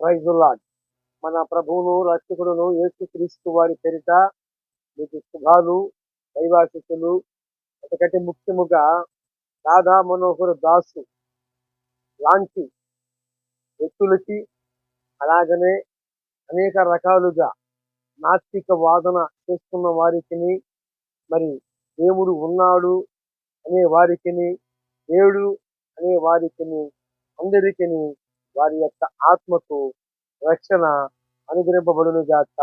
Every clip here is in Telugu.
ప్రైజులాడ్ మన ప్రభువును రక్షకుడును యేసుక్రీస్తు వారి పేరిట మీకు శుభాలు దైవాశిస్సులు. ఒకటి ముఖ్యముగా రాధా మనోహర్ దాసు లాంటి వ్యక్తులకి అలాగనే అనేక రకాలుగా నాస్తిక వాదన చేస్తున్న వారికి మరి దేవుడు ఉన్నాడు అనే వారికి దేవుడు అనే వారికి అందరికీ వారి యొక్క ఆత్మకు రక్షణ అనుగ్రహింపబడును గాక.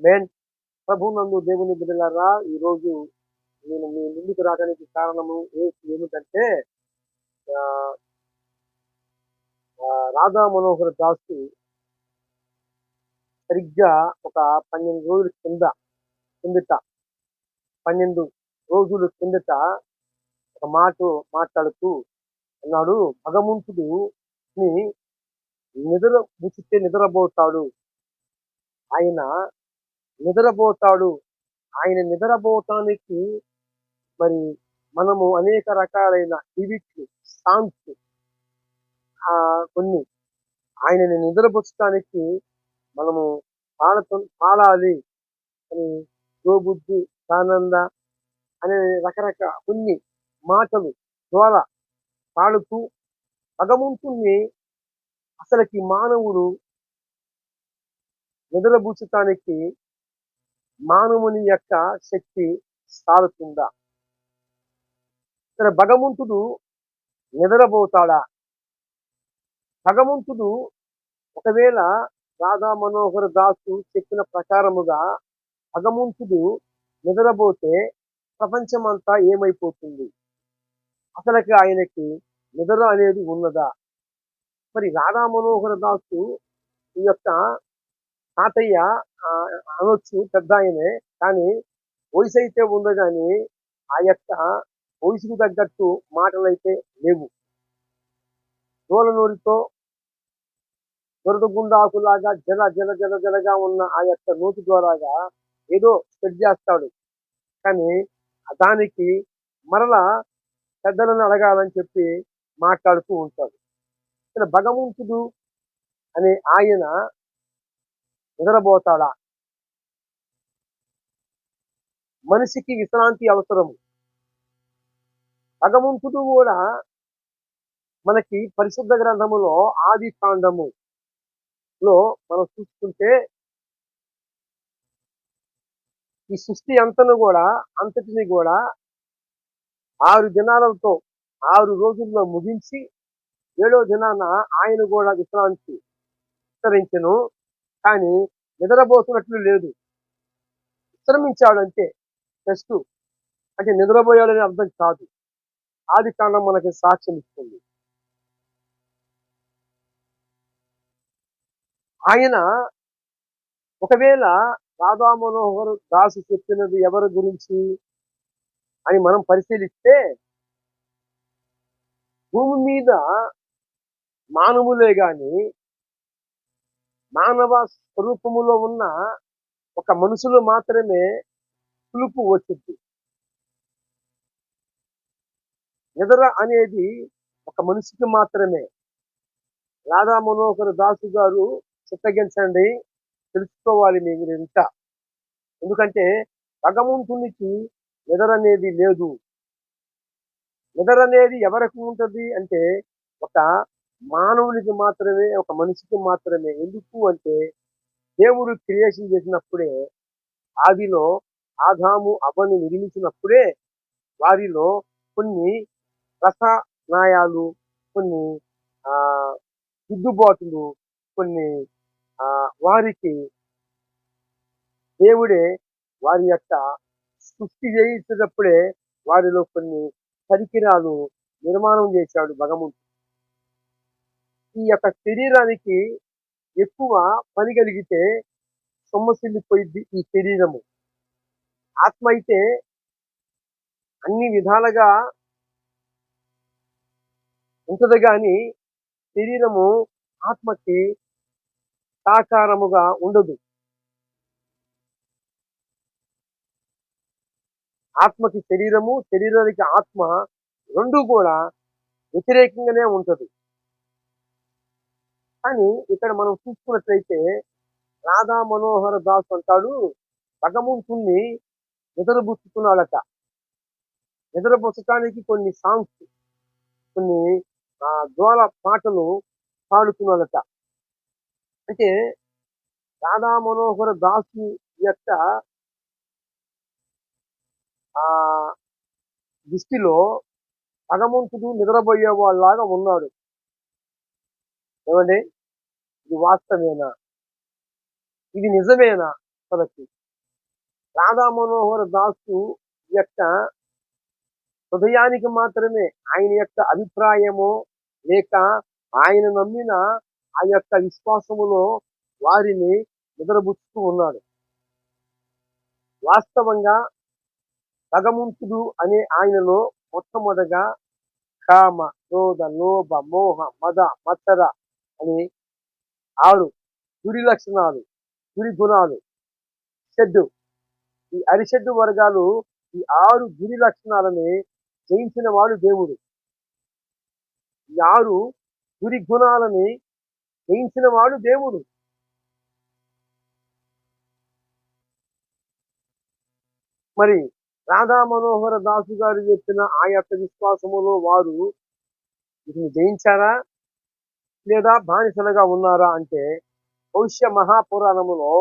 మేన్ ప్రభునందు దేవుని బిడ్డలారా ఈరోజు నేను మీ ముందుకు రావడానికి కారణము ఏమిటంటే రాధా మనోహర్ దాసు సరిగ్గా ఒక పన్నెండు రోజుల కింద కిందట పన్నెండు రోజుల కిందట ఒక మాట మాట్లాడుతూ అన్నాడు భగవంతుడు ని నిద్ర ముచ్చితే నిద్రపోతాడు. ఆయన నిద్రపోతాడు. ఆయన నిద్రపోతానికి మరి మనము అనేక రకాలైన టివిట్లు సాంగ్స్ ఆ కొన్ని. ఆయనని నిద్రపుచ్చడానికి మనము పాడత పాడాలి అని గోబుద్ధి ఆనంద అనే రకరకాల కొన్ని మాటలు ద్వారా పాడుతూ భగవంతుణ్ణి అసలుకి మానవుడు నిద్రబుచ్చటానికి మానవుని యొక్క శక్తి సారుతుందా? ఇక్కడ భగవంతుడు నిద్రపోతాడా? భగవంతుడు ఒకవేళ రాధా మనోహర్ దాసు చెప్పిన ప్రకారముగా భగవంతుడు నిద్రపోతే ప్రపంచమంతా ఏమైపోతుంది? అసలుకి ఆయనకి నిద్ర అనేది ఉన్నదా? మరి రాధా మనోహర దాసు ఈ యొక్క తాతయ్య అనొచ్చు పెద్ద ఆయనే కానీ వయసు అయితే ఉంది కానీ ఆ యొక్క వయసుకు తగ్గట్టు మాటలైతే లేవు. నోరితో దొరదగుండాకులాగా జల జల జల జలగా ఉన్న ఆ యొక్క నోటి ద్వారాగా ఏదో స్ప్రెడ్ చేస్తాడు. కానీ దానికి మరలా పెద్దలను అడగాలని చెప్పి మాట్లాడుతూ ఉంటాడు. ఇక్కడ భగవంతుడు అనే ఆయన నిద్రపోతాడా? మనిషికి విశ్రాంతి అవసరము. భగవంతుడు కూడా మనకి పరిశుద్ధ గ్రంథములో ఆది కాండము లో మనం చూసుకుంటే ఈ సృష్టి అంతను కూడా అంతటిని కూడా ఆరు దినాలతో ఆరు రోజుల్లో ముగించి ఏడో దినాన ఆయన కూడా విశ్రాంతి విస్తరించను కానీ నిద్రపోతున్నట్లు లేదు. విశ్రమించాడు అంటే జస్ట్ అంటే నిద్రపోయాడని అర్థం కాదు. ఆది కాండం మనకి సాక్ష్యం ఇస్తుంది. ఆయన ఒకవేళ రాధా మనోహర్ దాసు చెప్పినది ఎవరి గురించి అని మనం పరిశీలిస్తే భూమి మీద మానవులే గాని మానవ స్వరూపములో ఉన్న ఒక మనుషులు మాత్రమే పిలుపు వచ్చింది. నిద్ర అనేది ఒక మనిషికి మాత్రమే. రాధా మనోహర్ దాసు గారు చిత్తగించండి తెలుసుకోవాలి మీరు ఇంత ఎందుకంటే భగవంతునికి నిద్ర అనేది లేదు. నిద్ర అనేది ఎవరికి ఉంటుంది అంటే ఒక మానవునికి మాత్రమే ఒక మనిషికి మాత్రమే ఎందుకు అంటే దేవుడు క్రియేషన్ చేసినప్పుడే ఆదిలో ఆదాము అవని నిర్మించినప్పుడే వారిలో కొన్ని రసనాయాలు కొన్ని ఆ దిద్దుబాటులు కొన్ని ఆ వారికి దేవుడే వారి యొక్క సృష్టి చేయించేటప్పుడే వారిలో కొన్ని పరికరాలు నిర్మాణం చేశాడు భగవంతుడు. ఈ యొక్క శరీరానికి ఎక్కువ పని కలిగితే సొమ్మసిల్లిపోయింది ఈ శరీరము. ఆత్మ అయితే అన్ని విధాలుగా ఉంటది కానీ శరీరము ఆత్మకి సాకారముగా ఉండదు. ఆత్మకి శరీరము శరీరానికి ఆత్మ రెండు కూడా వ్యతిరేకంగానే ఉంటది. కానీ ఇక్కడ మనం చూసుకున్నట్లయితే రాధా మనోహర దాస్ అంటాడు భగవంతుణ్ణి నిద్రపుచ్చుకున్నాడట. నిద్రపుచ్చటానికి కొన్ని సాంగ్స్ కొన్ని ఆ పాటలు పాడుతున్నాడట. అంటే రాధా మనోహర దాసు యొక్క ఆ దృష్టిలో భగవంతుడు నిద్రపోయే వాళ్ళలాగా ఉన్నాడు. ఏమండి? ఇది వాస్తవేనా? ఇది నిజమేనా? మనకి రాధా మనోహర దాసు యొక్క హృదయానికి మాత్రమే ఆయన యొక్క అభిప్రాయము లేక ఆయన నమ్మిన ఆ యొక్క విశ్వాసములో వారిని నిద్రబుచ్చుతూ ఉన్నాడు. వాస్తవంగా భగవంతుడు అనే ఆయనలో మొట్టమొదగా కామ క్రోధ లోభ మోహ మద మత్సర అని ఆరు గుడి లక్షణాలు గుడి గుణాలు. షెడ్డు. ఈ అరిషెడ్డు వర్గాలు ఈ ఆరు గురి లక్షణాలని జయించిన వాడు దేవుడు. ఈ ఆరు గురి గుణాలని జయించిన వాడు దేవుడు. మరి రాధా మనోహర దాసు గారు చెప్పిన ఆ యొక్క విశ్వాసములో వారు వీటిని జయించారా? లేదా బానిసలుగా ఉన్నారా అంటే భవిష్య మహాపురాణములో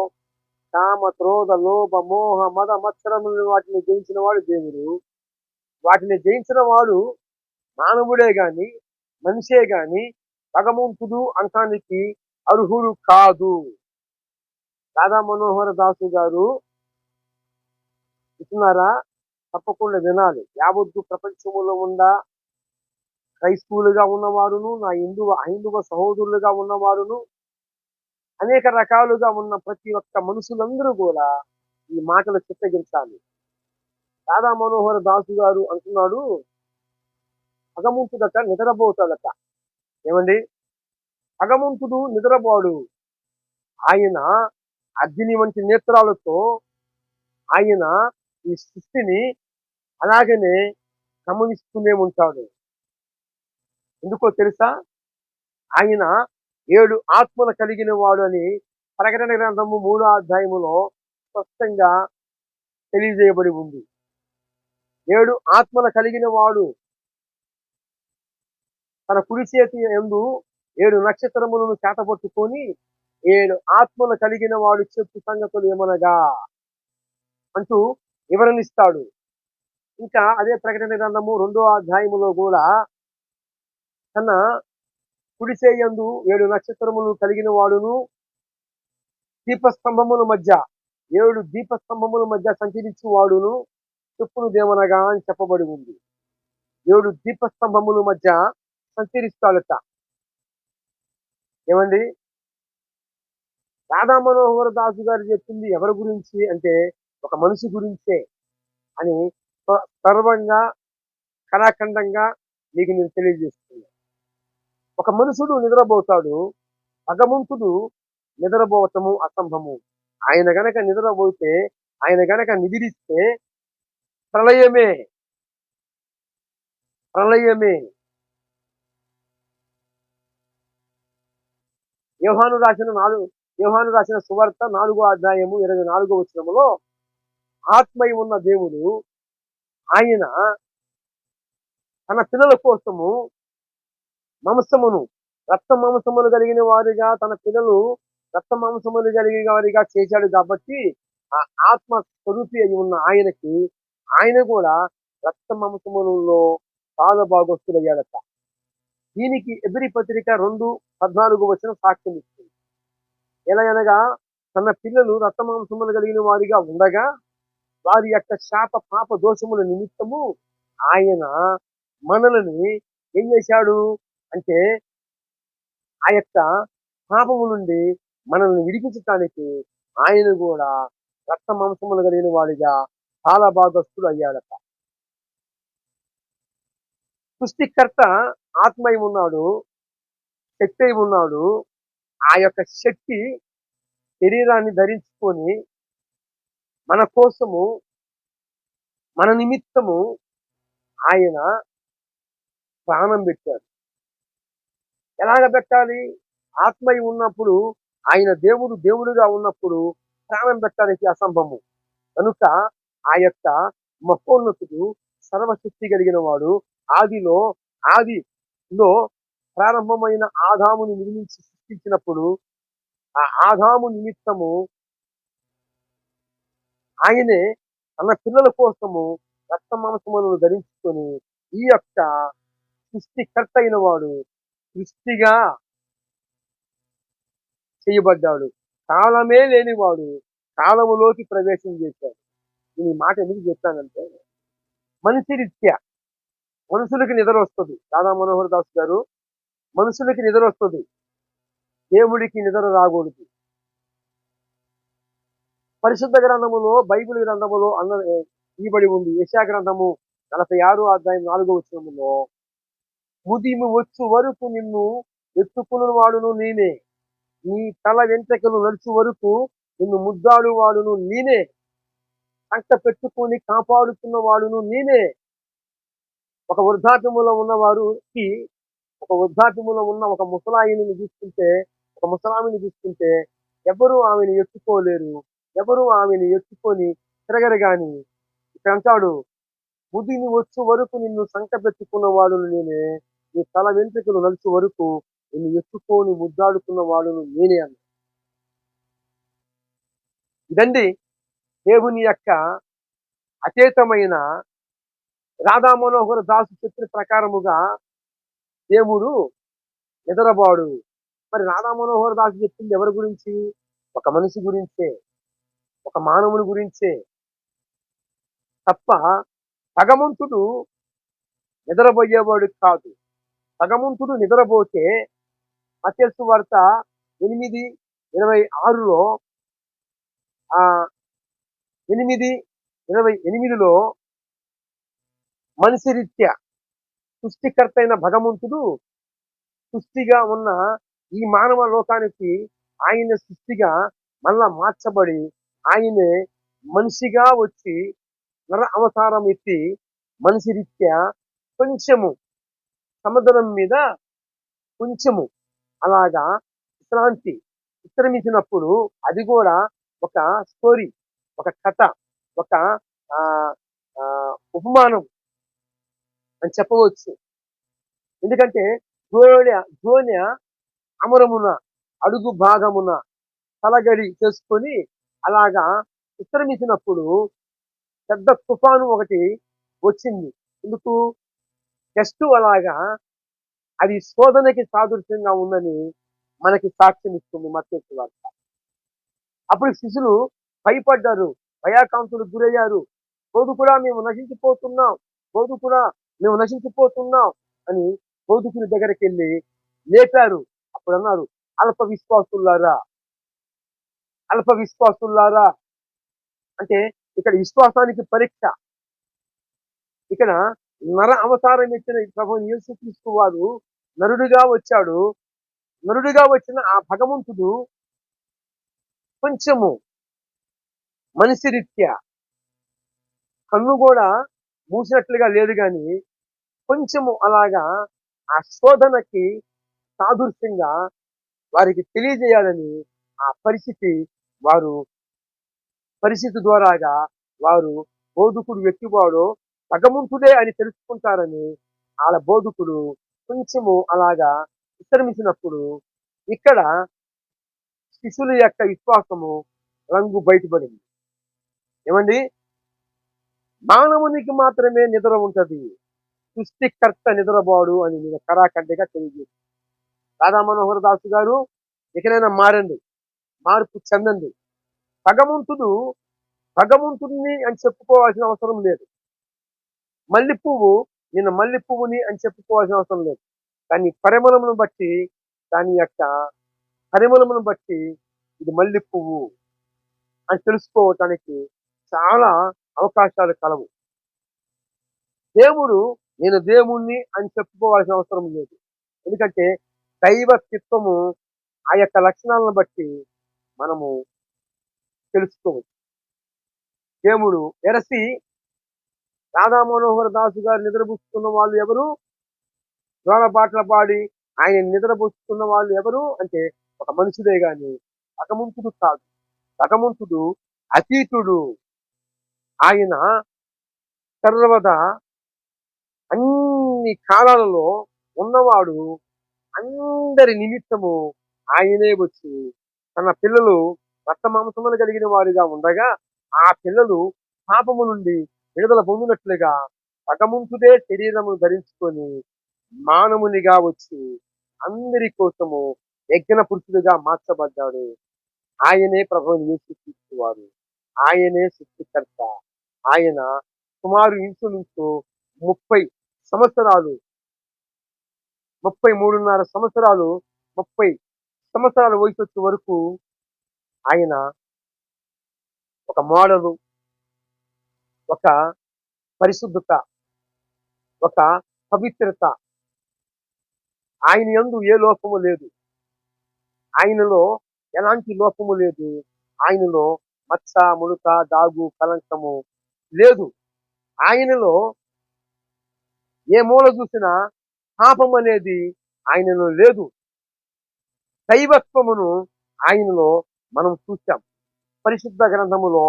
కామ క్రోధ లోభ మోహ మద మత్సరములను వాటిని జయించిన వాడు దేవుడు. వాటిని జయించిన వాడు మానవుడే గాని మనిషే గాని భగవంతుడు అంటానికి అర్హుడు కాదు. రాధా మనోహర దాసు గారు ఇస్తున్నారా తప్పకుండా వినాలి. యావద్దు ప్రపంచంలో ఉన్న క్రైస్తవులుగా ఉన్నవారును నా హిందువ హైందువ సహోదరులుగా ఉన్నవారును అనేక రకాలుగా ఉన్న ప్రతి ఒక్క మనుషులందరూ కూడా ఈ మాటలు చిత్తగించాలి. రాధా మనోహర దాసు గారు అంటున్నాడు అగముంతుడట నిద్రపోతాడట. ఏమండి? అగముంతుడు నిద్రపోడు. ఆయన అగ్ని వంటి నేత్రాలతో ఆయన ఈ సృష్టిని అలాగనే గమనిస్తూనే ఉంటాడు. ఎందుకో తెలుసా? ఆయన ఏడు ఆత్మలు కలిగిన వాడు అని ప్రకటన గ్రంథము మూడో అధ్యాయములో స్పష్టంగా తెలియజేయబడి ఉంది. ఏడు ఆత్మలు కలిగిన వాడు తన కుడి చేతి ఎందు ఏడు నక్షత్రములను చేతపట్టుకొని ఏడు ఆత్మలు కలిగిన వాడు చెప్పు సంగతులు ఏమనగా అంటూ వివరణిస్తాడు. ఇంకా అదే ప్రకటన గ్రంథము రెండో అధ్యాయములో కూడా తన కుడిసేయందు ఏడు నక్షత్రములు కలిగిన వాడును. దీపస్తంభముల మధ్య ఏడు దీపస్తంభముల మధ్య సంచరించు వాడును చెప్పును దేవనగా అని చెప్పబడి ఉంది. ఏడు దీపస్తంభముల మధ్య సంచరిస్తాడట. ఏమండి? రాధా మనోహర దాసు గారు చెప్పింది ఎవరి గురించి అంటే ఒక మనిషి గురించే అని సర్వంగా కళాఖండంగా మీకు నేను తెలియజేస్తున్నాను. ఒక మనుషుడు నిద్రపోతాడు భగవంతుడు నిద్రపోవటము అసంభము ఆయన గనక నిద్రపోతే ఆయన గనక నిద్రిస్తే ప్రళయమే. ప్రళయమే. యోహాను రాసిన నాలుగు యోహాను రాసిన సువార్త నాలుగో అధ్యాయము ఇరవై నాలుగో వచనములో ఆత్మై ఉన్న దేవుడు ఆయన తన పిల్లల కోసము మాంసమును రక్త మాంసములు కలిగిన వారిగా తన పిల్లలు రక్త మాంసములు కలిగిన వారిగా చేశాడు కాబట్టి ఆ ఆత్మ స్వరూపి అయి ఉన్న ఆయనకి ఆయన కూడా రక్త మాంసములలో పాద భాగస్తులయ్యాడట దీనికి ఎదురి పత్రిక రెండు పద్నాలుగు వచ్చిన సాక్ష్యం ఇస్తుంది. ఎలా అనగా తన పిల్లలు రక్త మాంసములు కలిగిన వారిగా ఉండగా వారి యొక్క శాప పాప దోషముల నిమిత్తము ఆయన మనలని ఏం చేశాడు? అంటే ఆ యొక్క పాపము నుండి మనల్ని విడిపించటానికి ఆయన కూడా రక్త మాంసములు కలిగిన వాడిగా చాలా బాధస్తుడు అయ్యాడట. సృష్టికర్త ఆత్మయం ఉన్నాడు శక్తి అయి ఉన్నాడు. ఆ యొక్క శక్తి శరీరాన్ని ధరించుకొని మన కోసము మన నిమిత్తము ఆయన ప్రాణం పెట్టాడు. ఎలాగ పెట్టాలి? ఆత్మయి ఉన్నప్పుడు ఆయన దేవుడు దేవుడుగా ఉన్నప్పుడు ప్రాణం పెట్టడానికి అసంభవము. కనుక ఆ యొక్క మహోన్నతుడు సర్వశక్తి కలిగిన వాడు ఆదిలో ఆదిలో ప్రారంభమైన ఆదాముని నిర్మించి సృష్టించినప్పుడు ఆ ఆదాము నిమిత్తము ఆయనే తన పిల్లల కోసము రక్త మాంసములను ధరించుకొని ఈ యొక్క సృష్టికర్త అయిన వాడు సృష్టిగా చేయబడ్డాడు. కాలమే లేనివాడు కాలములోకి ప్రవేశం చేశాడు. నేను ఈ మాట ఎందుకు చెప్తానంటే మనిషి రీత్యా మనుషులకి నిద్ర వస్తుంది రాధా మనోహర్ దాస్ గారు మనుషులకి నిద్ర వస్తుంది దేవుడికి నిద్ర రాకూడదు. పరిశుద్ధ గ్రంథములో బైబిల్ గ్రంథములో అన్న ఇవ్వబడి ఉంది. యశా గ్రంథము నలభై ఆరు అధ్యాయం నాలుగో వచనములో ముదిమి వచ్చు వరకు నిన్ను ఎత్తుకున్న వాడును నేనే. నీ తల వెంట్రుకలు నడుచు వరకు నిన్ను ముద్దాడు వాడును నేనే. కంట పెట్టుకొని కాపాడుతున్న వాడును నేనే. ఒక వృద్ధాప్యములో ఉన్నవారుకి ఒక వృద్ధాప్యములో ఉన్న ఒక ముసలాయిని తీసుకుంటే ఒక ముసలామిని తీసుకుంటే ఎవరు ఆమెను ఎత్తుకోలేరు. ఎవరు ఆమెను ఎత్తుకొని తిరగరు గాని. ఇక్కడ అంటాడు బుద్ధిని వచ్చు వరకు నిన్ను సంక పెట్టుకున్న వాడును నేనే. నీ తల వెంట్రుకలు నలుచు వరకు నిన్ను ఎత్తుకొని ముద్దాడుకున్న వాడును నేనే అన్న ఇదండి దేవుని యొక్క అచేతమైన రాధా మనోహర దాసు చెప్పిన ప్రకారముగా దేవుడు నిద్రబాడు. మరి రాధా మనోహర దాసు చెప్పింది ఎవరి గురించి? ఒక మనిషి గురించే ఒక మానవుని గురించే. తప్ప భగవంతుడు నిద్రపోయేవాడు కాదు. భగవంతుడు నిద్రపోతే మత్స్సు వార్త ఎనిమిది ఇరవై ఆరులో ఆ ఎనిమిది ఇరవై ఎనిమిదిలో మనిషి రీత్యా సృష్టికర్త అయిన భగవంతుడు సృష్టిగా ఉన్న ఈ మానవ లోకానికి ఆయన సృష్టిగా మళ్ళా మార్చబడి ఆయనే మనిషిగా వచ్చి నర అవతారం ఎత్తి మనిషి రీత్యా కొంచెము సముద్రం మీద కొంచెము అలాగా విశ్రాంతి విశ్రమించినప్పుడు అది కూడా ఒక స్టోరీ ఒక కథ ఒక ఆ, ఉపమానం అని చెప్పవచ్చు. ఎందుకంటే జోన్య జోన్య అమరమున అడుగు భాగమున తలగడి చేసుకొని అలాగా విశ్రమించినప్పుడు పెద్ద తుఫాను ఒకటి వచ్చింది. ఎందుకు? జస్ట్ అలాగా అది శోధనకి సాదృశ్యంగా ఉందని మనకి సాక్ష్యం ఇస్తుంది మత్స్సు వార్త. అప్పుడు శిశులు భయపడ్డారు. భయాకాంక్షలు గురయ్యారు. బోధకుడా మేము నశించిపోతున్నాం. బోధకుడా మేము నశించిపోతున్నాం అని బోధకుని దగ్గరికి వెళ్ళి లేపారు. అప్పుడు అన్నారు అల్ప విశ్వాసులారా అల్ప విశ్వాసులారా. అంటే ఇక్కడ విశ్వాసానికి పరీక్ష. ఇక్కడ నర అవతారం ఎత్తిన ప్రభు యేసుక్రీస్తు వారు నరుడిగా వచ్చాడు. నరుడిగా వచ్చిన ఆ భగవంతుడు కొంచెము మనిషి రీత్యా కన్ను కూడా మూసినట్లుగా లేదు కానీ కొంచెము అలాగా ఆ శోధనకి సాదృశ్యంగా వారికి తెలియజేయాలని ఆ పరిస్థితి వారు పరిస్థితి ద్వారాగా వారు బోధకుడు వ్యక్తివాడో భగవంతుడే అని తెలుసుకుంటారని వాళ్ళ బోధకుడు కొంచెము అలాగా విశ్రమించినప్పుడు ఇక్కడ శిశుల యొక్క విశ్వాసము రంగు బయటపడింది. ఏమండి? మానవునికి మాత్రమే నిద్ర ఉంటుంది. సృష్టికర్త నిద్రపోడు అని నేను కరాఖండిగా తెలియజేస్తాను రాధా మనోహర్ దాసు గారు ఇకనైనా మారండి. మార్పు చెందండి. భగవంతుడు భగవంతుడిని అని చెప్పుకోవాల్సిన అవసరం లేదు. మల్లె పువ్వు నేను మల్లె పువ్వుని అని చెప్పుకోవాల్సిన అవసరం లేదు. దాని పరిమళమును బట్టి దాని యొక్క పరిమళమును బట్టి ఇది మల్లె పువ్వు అని తెలుసుకోవటానికి చాలా అవకాశాలు కలవు. దేవుడు నేను దేవుణ్ణి అని చెప్పుకోవాల్సిన అవసరం లేదు. ఎందుకంటే దైవ చిత్తము ఆ యొక్క లక్షణాలను బట్టి మనము తెలుసుకోవచ్చు. దేవుడు ఎరసి రాధా మనోహర్ దాసు గారు నిద్రపుస్తున్న వాళ్ళు ఎవరు? బాటలు పాడి ఆయన నిద్రపుస్తున్న వాళ్ళు ఎవరు? అంటే ఒక మనుషుడే గాని అకముంతుడు కాదు. అకముంతుడు అతీతుడు. ఆయన సర్వదా అన్ని కాలాలలో ఉన్నవాడు అందరి నిమిత్తము ఆయనే వచ్చి తన పిల్లలు రక్త మాంసములు కలిగిన వారిగా ఉండగా ఆ పిల్లలు పాపము నుండి విడుదల పొందినట్లుగా పగముంచుదే శరీరము ధరించుకొని మానవునిగా వచ్చి అందరి కోసము యజ్ఞ పురుషుడిగా మార్చబడ్డాడు. ఆయనే ప్రభువుని యేసుక్రీస్తువారు ఆయనే సృష్టికర్త. ఆయన సుమారు ఇంచుమించు ముప్పై సంవత్సరాలు ముప్పై మూడున్నర సంవత్సరాలు ముప్పై సంవత్సరాల వయసు వచ్చే వరకు ఆయన ఒక మోడలు ఒక పరిశుద్ధత ఒక పవిత్రత. ఆయన ఎందు ఏ లోపము లేదు. ఆయనలో ఎలాంటి లోపము లేదు. ఆయనలో మచ్చ ముడత దాగు కలంకము లేదు. ఆయనలో ఏ మూల చూసినా పాపం అనేది ఆయనలో లేదు. దైవత్వమును ఆయనలో మనం చూసాం పరిశుద్ధ గ్రంథములో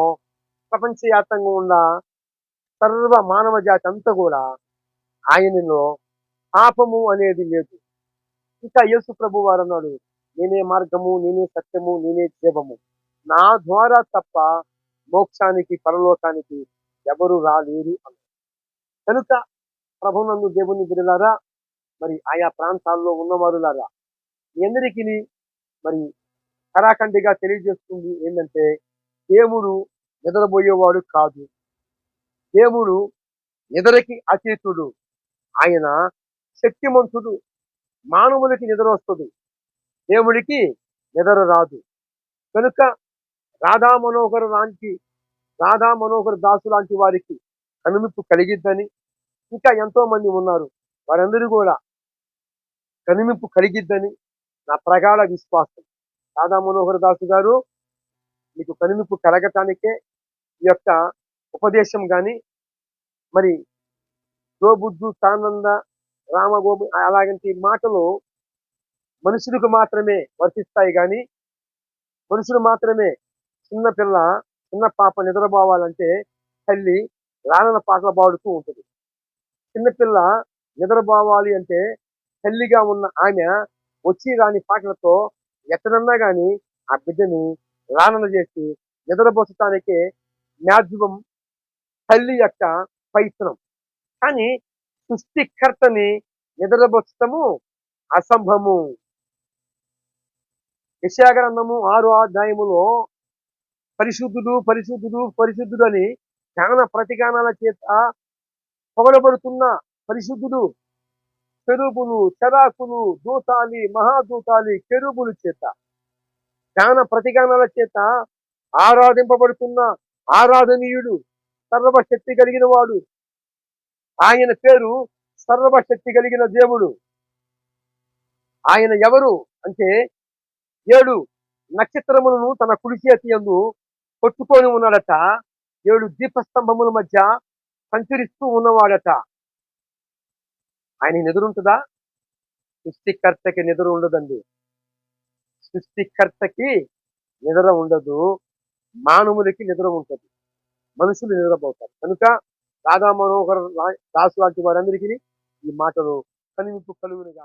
ప్రపంచవ్యాప్తంగా ఉన్న సర్వ మానవ జాతి అంతా కూడా ఆయనలో పాపము అనేది లేదు. ఇంకా యేసు ప్రభు వారు అన్నాడు నేనే మార్గము నేనే సత్యము నేనే జీవము. నా ద్వారా తప్ప మోక్షానికి పరలోకానికి ఎవరు రాలేరు. అన్నాడు కనుక ప్రభునందు దేవుని బిడలారా మరి ఆయా ప్రాంతాల్లో ఉన్నవారులారా మీ అందరికీ మరి కరాఖండిగా తెలియజేస్తుంది ఏంటంటే దేవుడు నిద్రపోయేవాడు కాదు. దేవుడు నిద్రకి అతీతుడు. ఆయన శక్తిమంతుడు మానవులకి నిద్ర వస్తుంది. దేవుడికి నిద్ర రాదు. కనుక రాధా మనోహర్ లాంటి రాధా మనోహర్ దాసు లాంటి వారికి కనుమిప్పు కలిగిద్దని ఇంకా ఎంతో మంది ఉన్నారు. వారందరూ కూడా కనుమింపు కలిగిద్దని నా ప్రగాఢ విశ్వాసం. రాధా మనోహర్ దాసు గారు మీకు కనుమింపు కలగటానికే ఈ యొక్క ఉపదేశం కానీ మరి గోబుద్ధు సానంద రామగోబు అలాగంటి మాటలు మనుషులకు మాత్రమే వర్తిస్తాయి కానీ మనుషులు మాత్రమే చిన్న పిల్ల చిన్న పాప నిద్రపోవాలంటే తల్లి లాలన పాటలు పాడుతూ ఉంటుంది. చిన్నపిల్ల నిద్రపోవాలి అంటే తల్లిగా ఉన్న ఆమె వచ్చి రాని పాటలతో ఎక్కడన్నా కానీ ఆ బిడ్డని లాలన చేసి నిద్రపోసటానికే మ్యాక్సిమం తల్లి యొక్క పైతనం కానీ సృష్టికర్తని నిద్రపరచటము అసంభవము. యశాగ్రంథము ఆరు అధ్యాయములో పరిశుద్ధుడు పరిశుద్ధుడు పరిశుద్ధుడు అని జ్ఞాన ప్రతిగానాల చేత పొగడబడుతున్న పరిశుద్ధుడు చెరుబులు చెరాకులు దూతాలి మహాదూతాలి చెరుబులు చేత జ్ఞాన ప్రతిగానాల చేత ఆరాధింపబడుతున్న ఆరాధనీయుడు సర్వశక్తి కలిగిన వాడు. ఆయన పేరు సర్వశక్తి కలిగిన దేవుడు. ఆయన ఎవరు అంటే ఏడు నక్షత్రములను తన కుడి చేతి యందు కొట్టుకొని ఉన్నాడట. ఏడు దీపస్తంభముల మధ్య సంచరిస్తూ ఉన్నవాడట. ఆయన నిద్రుంటుందా? సృష్టికర్తకి నిద్ర ఉండదండి. సృష్టికర్తకి నిద్ర ఉండదు. మానవులకి నిద్ర ఉంటుంది. మనుషులు నిద్రపోతారు కనుక రాధా మనోహర్ దాసు లాంటి వారందరికీ ఈ మాటలు కనువిప్పు కలుగునిగా